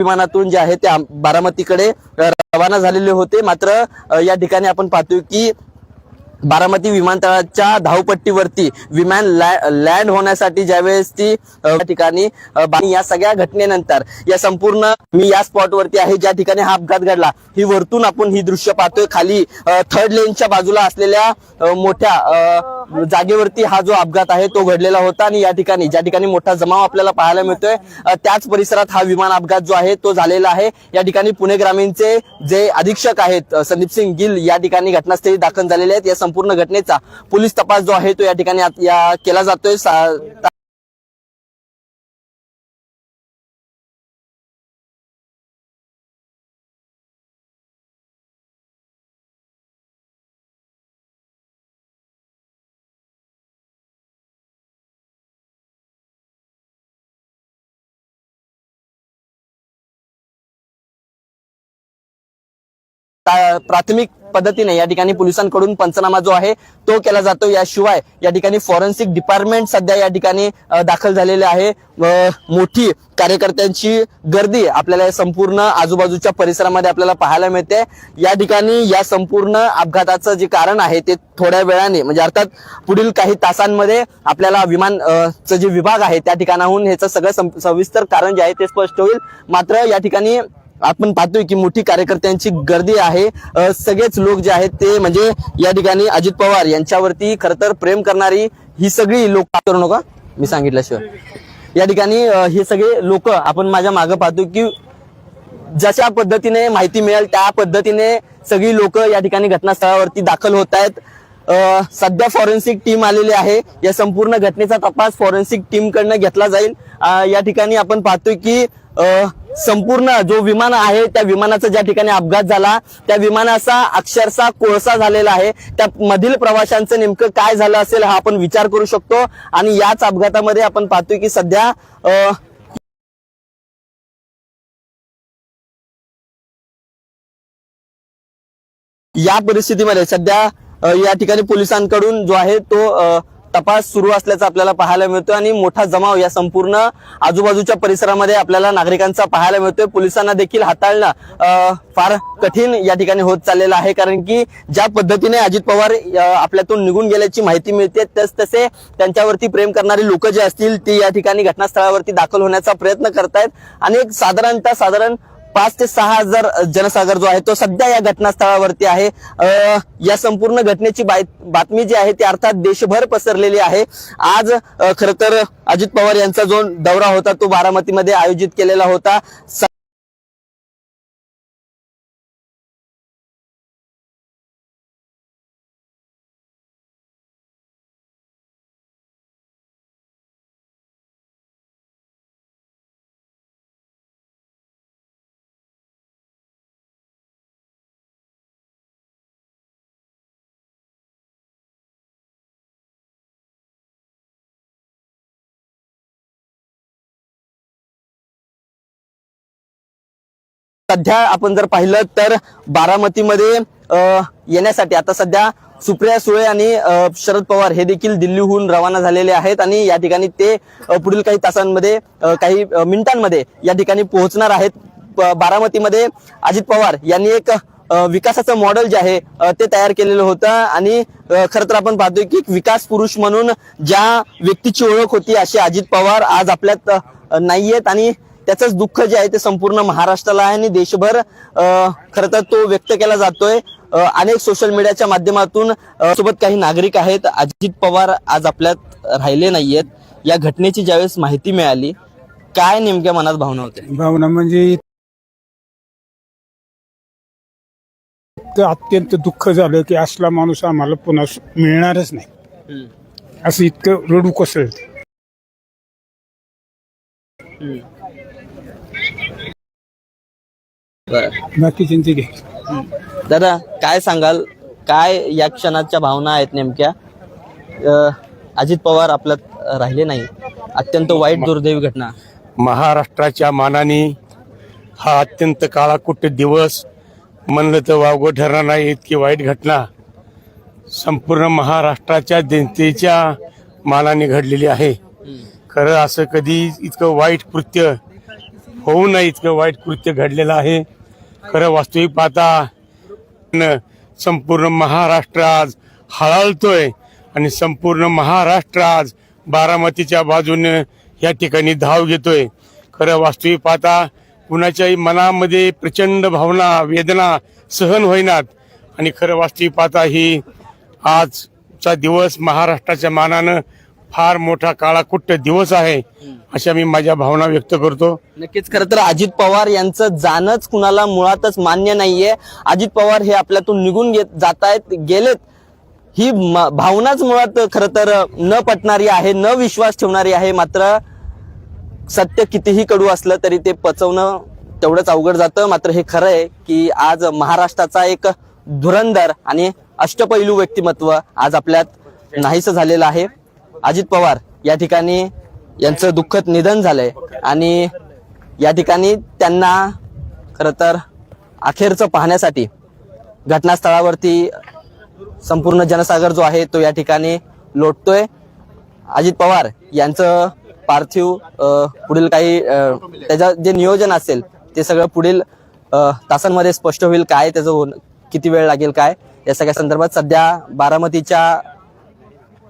विमानातून जे आहे ते बारामतीकडे रवाना झालेले होते. मात्र या ठिकाणी आपण पाहतोय की बारामती विमानतळाच्या धावपट्टीवरती विमान लॅ- लँड होण्यासाठी ज्यावेळेस ती ठिकाणी या सगळ्या घटनेनंतर या संपूर्ण मी या स्पॉटवरती आहे ज्या ठिकाणी हा अपघात घडला ही वरतून आपण ही दृश्य पाहतोय. खाली थर्ड लेनच्या बाजूला असलेल्या मोठ्या जागेवरती हा जो अपघात आहे तो घडलेला होता आणि या ठिकाणी ज्या ठिकाणी मोठा जमाव आपल्याला पाहायला मिळतोय त्याच परिसरात हा विमान अपघात जो आहे तो झालेला आहे. या ठिकाणी पुणे ग्रामीणचे जे अधीक्षक आहेत संदीप सिंग गिल या ठिकाणी घटनास्थळी दाखल झालेले आहेत. या संपूर्ण घटनेचा पोलीस तपास जो आहे तो या ठिकाणी केला जातोय. प्राथमिक पद्धतीने या ठिकाणी पोलिसांकडून पंचनामा जो आहे तो केला जातो. याशिवाय या ठिकाणी फॉरेन्सिक डिपार्टमेंट सध्या या ठिकाणी दाखल झालेले आहे. व मोठी कार्यकर्त्यांची गर्दी आपल्याला या संपूर्ण आजूबाजूच्या परिसरामध्ये आपल्याला पाहायला मिळते. या ठिकाणी या संपूर्ण अपघाताचं जे कारण आहे ते थोड्या वेळाने म्हणजे अर्थात पुढील काही तासांमध्ये आपल्याला विमान चं जे विभाग आहे त्या ठिकाणाहून ह्याचं सगळं सं- सविस्तर कारण जे आहे ते स्पष्ट होईल. मात्र या ठिकाणी आपण पाहतोय की मोठी कार्यकर्त्यांची गर्दी आहे. सगळेच लोक जे आहेत ते म्हणजे या ठिकाणी अजित पवार यांच्यावरती खरंतर तर प्रेम करणारी ही सगळी लोक करू नका मी सांगितल्याशिवाय. या ठिकाणी हे सगळे लोक आपण माझ्या मागे पाहतो की जशा पद्धतीने माहिती मिळेल त्या पद्धतीने सगळी लोक या ठिकाणी घटनास्थळावरती दाखल होत आहेत. सध्या फॉरेन्सिक टीम आलेली आहे. या संपूर्ण घटनेचा तपास फॉरेन्सिक टीम कडनं घेतला जाईल. या ठिकाणी आपण पाहतोय की संपूर्ण जो विमान आहे त्या विमानाचा ज्या ठिकाणी अपघात झाला त्या विमानाचा अक्षरशः कोळसा झालेला आहे. त्या मधील प्रवाशांचं नेमकं काय झालं असेल हा आपण विचार करू शकतो. आणि याच अपघातामध्ये आपण पाहतोय की सध्या या परिस्थितीमध्ये सध्या या ठिकाणी पोलिसांकडून जो आहे तो अ, तपास सुरू असल्याचं आपल्याला पाहायला मिळतोय आणि मोठा जमाव या संपूर्ण आजूबाजूच्या परिसरामध्ये आपल्याला नागरिकांचा पाहायला मिळतोय. पोलिसांना देखील हाताळणं फार कठीण या ठिकाणी होत चाललेलं आहे. कारण की ज्या पद्धतीने अजित पवार आपल्यातून निघून गेल्याची माहिती मिळते तस तसे त्यांच्यावरती प्रेम करणारी लोक जे असतील ती या ठिकाणी घटनास्थळावरती दाखल होण्याचा प्रयत्न करतायत. आणि एक साधारणतः साधारण पाच ते सहा हजार जनसागर जो आहे तो सध्या या घटनास्थळावरती आहे. या संपूर्ण घटनेची बातमी जी आहे ती अर्थात देशभर पसरलेली आहे. आज खर तर अजित पवार यांचा जो दौरा होता तो बारामतीमध्ये आयोजित केलेला होता. सध्या आपण जर पाहिलं तर बारामतीमध्ये येण्यासाठी आता सध्या सुप्रिया सुळे आणि शरद पवार हे देखील दिल्लीहून रवाना झालेले आहेत आणि या ठिकाणी ते पुढील काही तासांमध्ये काही मिनिटांमध्ये या ठिकाणी पोहोचणार आहेत. बारामतीमध्ये अजित पवार यांनी एक विकासाचं मॉडेल जे आहे ते तयार केलेलं होतं आणि अ, खरं तर आपण पाहतोय की एक विकास पुरुष म्हणून ज्या व्यक्तीची ओळख होती अशी अजित पवार आज आपल्यात नाहीयेत आणि त्याचंच दुःख जे आहे ते संपूर्ण महाराष्ट्राला आहे आणि देशभर खर तर तो व्यक्त केला जातोय. अनेक सोशल मीडियाच्या माध्यमातून सोबत काही नागरिक आहेत. अजित पवार आज आपल्यात राहिले नाहीयेत. या घटनेची ज्यावेळेस माहिती मिळाली काय नेमक्या मनात भावना होत्या? भावना म्हणजे अत्यंत दुःख झालं की असला माणूस आम्हाला पुन्हा मिळणारच नाही. असं इतकं रडू कोसळत बरं बाकी घे. दादा काय सांगाल? काय या क्षणाच्या भावना आहेत नेमक्या? अ, अजित पवार आपल्यात राहिले नाही. अत्यंत वाईट दुर्दैवी घटना. महाराष्ट्राच्या मानाने हा अत्यंत काळाकुट्ट दिवस म्हणलं तर वावगं ठरणार नाही. इतकी वाईट घटना संपूर्ण महाराष्ट्राच्या जनतेच्या मानाने घडलेली आहे. खरं असं कधी इतकं वाईट कृत्य होऊ नये इतकं वाईट कृत्य घडलेलं आहे. खरं वास्तविक पाहता न संपूर्ण महाराष्ट्र आज हळहळतोय आणि संपूर्ण महाराष्ट्र आज बारामतीच्या बाजूने या ठिकाणी धाव घेतोय. खरं वास्तविक पाहता कुणाच्याही मनामध्ये प्रचंड भावना वेदना सहन होईनात. आणि खरं वास्तविक पाहता ही आजचा दिवस महाराष्ट्राच्या मानानं फार मोठा काळाकुट्ट दिवस आहे अशा मी माझ्या भावना व्यक्त करतो. नक्कीच. खरं तर अजित पवार यांचं जाणंच कुणाला मुळातच मान्य नाहीये. अजित पवार हे आपल्यातून निघून घेत जात आहेत गेलेत. ही भावनाच मुळात खरं तर न पटणारी आहे न विश्वास ठेवणारी आहे. मात्र सत्य कितीही कडू असलं तरी ते पचवणं तेवढंच अवघड जातं. मात्र हे खरं आहे की आज महाराष्ट्राचा एक धुरंधर आणि अष्टपैलू व्यक्तिमत्व आज आपल्यात नाहीसं झालेलं आहे. अजित पवार या ठिकाणी यांचं दुःखद निधन झालंय. आणि या ठिकाणी त्यांना खरं तर अखेरचं पाहण्यासाठी घटनास्थळावरती संपूर्ण जनसागर जो आहे तो या ठिकाणी लोटतोय. अजित पवार यांचं पार्थिव पुढील काही त्याचं जे नियोजन असेल ते सगळं पुढील तासांमध्ये स्पष्ट होईल काय त्याचं होणं- किती वेळ लागेल काय या सगळ्या संदर्भात सध्या बारामतीच्या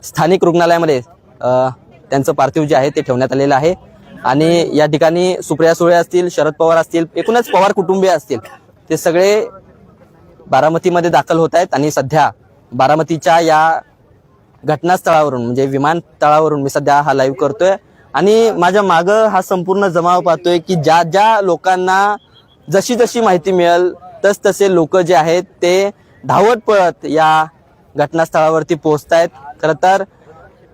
स्थानिक रुग्णालयामध्ये त्यांचं पार्थिव जे आहे ते ठेवण्यात आलेलं आहे. आणि या ठिकाणी सुप्रिया सुळे असतील शरद पवार असतील एकूणच पवार कुटुंबीय असतील ते सगळे बारामतीमध्ये दाखल होत आहेत. आणि सध्या बारामतीच्या या घटनास्थळावरून म्हणजे विमानतळावरून मी सध्या हा लाईव्ह करतोय. आणि माझ्या मागं हा संपूर्ण जमाव पाहतोय की ज्या ज्या लोकांना जशी जशी माहिती मिळेल तस तसे लोक जे आहेत ते धावत पळत या घटनास्थळावरती पोहोचतायत. खरं तर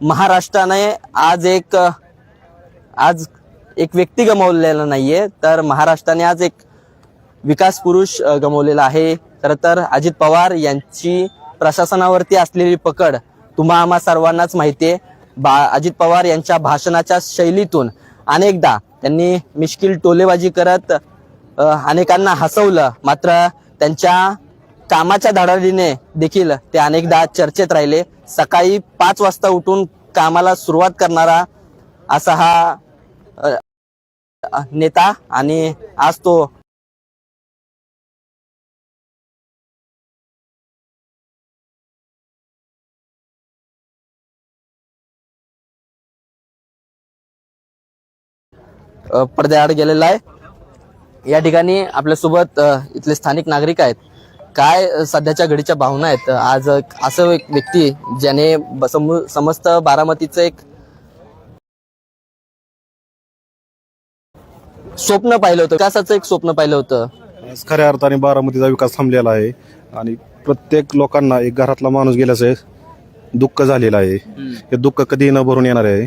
महाराष्ट्राने आज एक आज एक व्यक्ती गमावलेला नाहीये तर महाराष्ट्राने आज एक विकास पुरुष गमावलेला आहे. खरं तर अजित पवार यांची प्रशासनावरती असलेली पकड तुम्हा आम्हा सर्वांनाच माहिती आहे बा अजित पवार यांच्या भाषणाच्या शैलीतून अनेकदा त्यांनी मिश्किल टोलेबाजी करत अनेकांना हसवलं. मात्र त्यांच्या कामाच्या धडाडीने देखील ते अनेकदा चर्चेत राहिले. सकाळी पाच वाजता उठून कामाला सुरुवात करणारा असा हा नेता आणि आज तो पडद्याआड गेलेला आहे. या ठिकाणी आपल्यासोबत इथले स्थानिक नागरिक आहेत. काय सध्याच्या घडीच्या भावना आहेत? आज असं एक व्यक्ती ज्याने समस्त बारामतीचं एक स्वप्न पाहिलं होतं. विकासाचं एक स्वप्न पाहिलं होतं. खऱ्या अर्थाने बारामतीचा विकास थांबलेला आहे आणि प्रत्येक लोकांना एक घरातला माणूस गेल्याचं दुःख झालेलं आहे. हे दुःख कधीही न भरून येणार आहे.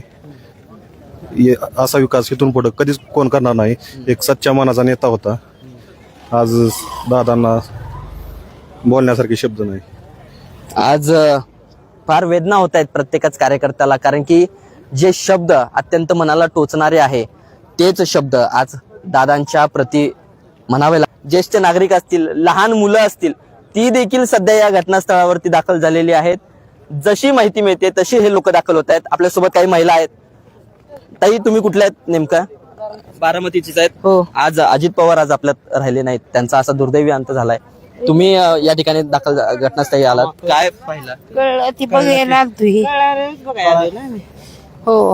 ये- असा विकास इथून पुढे कधीच कोण करणार नाही. एक सच्च्या मनाचा नेता होता. आज दादांना बोलण्यासारखे शब्द नाही. आज फार वेदना होत आहेत प्रत्येकच कार्यकर्त्याला कारण की जे शब्द अत्यंत मनाला टोचणारे आहे तेच शब्द आज दादांच्या प्रती म्हणावे लाग- ज्येष्ठ नागरिक असतील लहान मुलं असतील ती देखील सध्या या घटनास्थळावरती दाखल झालेली आहेत. जशी माहिती मिळते तशी हे लोक दाखल होत आहेत. आपल्यासोबत काही महिला आहेत. ताई तुम्ही कुठल्या आहेत नेमका? बारामतीचीच आहेत. हो. आज अजित पवार आज आपल्यात राहिले नाहीत. त्यांचा असा दुर्दैवी अंत झालाय. तुम्ही अ, या ठिकाणी दाखल झा- घटनास्थळी आलात? काय पाहिलं? कळलं ती बघायला हो.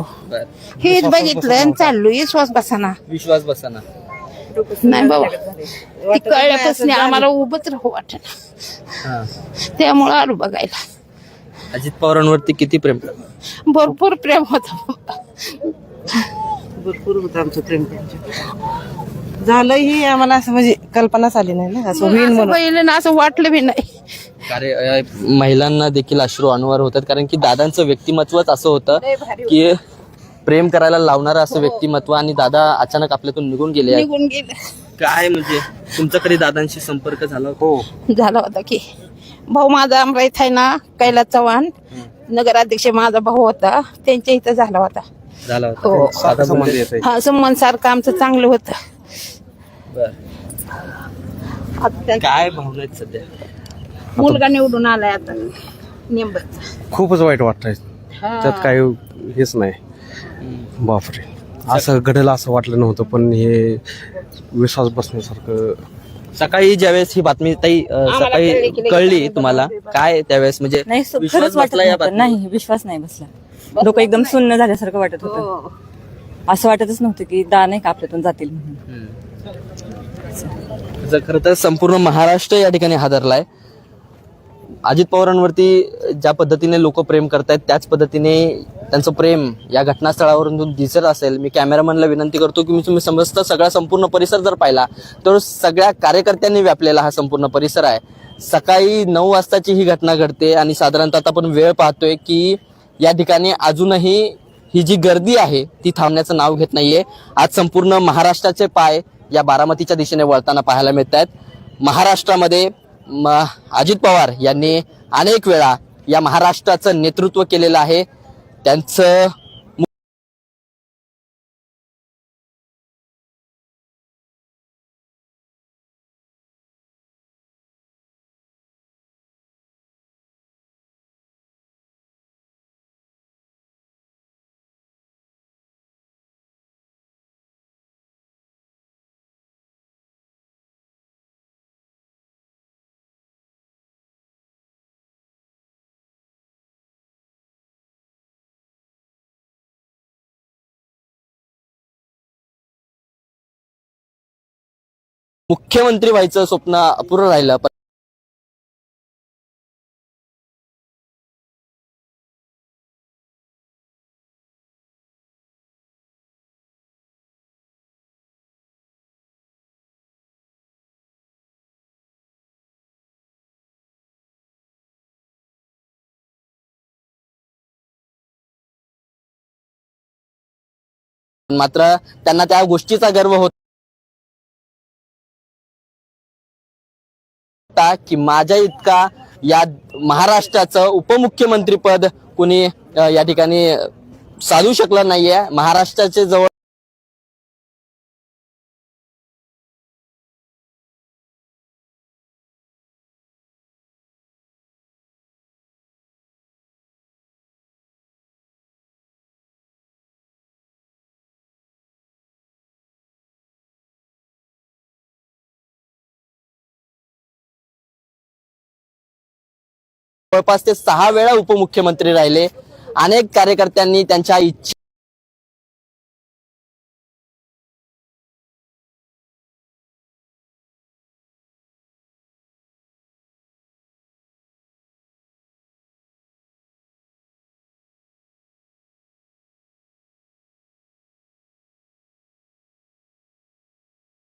हेच बघितलं आणि चाललो विश्वास बसाना. विश्वास बसाना. नाही बाबा ती कळल्यापासून आम्हाला उभंच राहू वाटत. त्यामुळं आलो बघायला. अजित पवारांवरती किती प्रेम? भरपूर प्रेम होतं. भरपूर होतं आमचं प्रेम त्यांच्या झालं ही आम्हाला असं म्हणजे कल्पनाच आली नाही ना असं होईल म्हणून. पहिलं ना असं वाटलं बी नाही. कार्य अ, महिलांना देखील अश्रू अनवर होतात कारण की दादांचं व्यक्तिमत्वच असं होतं की प्रेम करायला लावणारं असं व्यक्तिमत्व आणि दादा अचानक आपल्यातून निघून गेले आहेत. निघून गेलं. काय म्हणजे तुमचा कधी दादांशी संपर्क झाला? हो. झाला होता की. भाऊ माझा अमराईत आहे ना कैलास चव्हाण. नगराध्यक्ष माझा भाऊ होता त्यांच्या इथं झाला होता. झाला हो. होता. हा संबंध सारखं आमचं चांगलं होतं. आता काय भावना आहेत सध्या? मुलगा निवडून आलाय आता नेमबत खूपच वाईट वाटतंय. त्यात काही हेच नाही. बापरे. असं घडेल असं वाटलं नव्हतं पण हे विश्वास बसण्यासारखं सकाळी ज्यावेळेस ही बातमी ताई अ, आम्हाला सकाळी कळली की तुम्हाला. काय त्यावेळेस? म्हणजे नाही स- विश्वास खरंच वाटत बसला या नव्हतं. नाही विश्वास नाही बसला. डोकं एकदम सुन्न झाल्यासारखं वाटत होतं. असं वाटतच नव्हतं की दा नाही का आपल्यातून जातील म्हणून. जर खरं तर संपूर्ण महाराष्ट्र या ठिकाणी हादरलाय. अजित पवारांवरती ज्या पद्धतीने लोक प्रेम करतायत त्याच पद्धतीने त्यांचं प्रेम या घटनास्थळावरून दिसत असेल मी कॅमेरामॅनला विनंती करतो की मी तुम्ही समजता सगळा संपूर्ण परिसर जर पाहिला तर सगळ्या कार्यकर्त्यांनी व्यापलेला हा संपूर्ण परिसर आहे. सकाळी नऊ वाजताची ही घटना घडते आणि साधारणतः आता आपण वेळ पाहतोय की या ठिकाणी अजूनही ही जी गर्दी आहे ती थांबण्याचं नाव घेत नाहीये. आज संपूर्ण महाराष्ट्राचे पाय या बारामतीच्या दिशेने वळताना पाहायला मिळत आहेत महाराष्ट्रामध्ये म- अजित पवार यांनी अनेक वेळा या महाराष्ट्राचं नेतृत्व केलेलं आहे. त्यांचं मुख्यमंत्री व्हायचं स्वप्न अपुरं राहिलं मात्र त्यांना त्या गोष्टीचा गर्व होता की माझ्या इतका या महाराष्ट्राचं उपमुख्यमंत्रीपद कुणी या ठिकाणी साधू शकलं नाहीये. महाराष्ट्राचे जवळ जवळपास ते सहा वेळा उपमुख्यमंत्री राहिले. अनेक कार्यकर्त्यांनी त्यांच्या इच्छा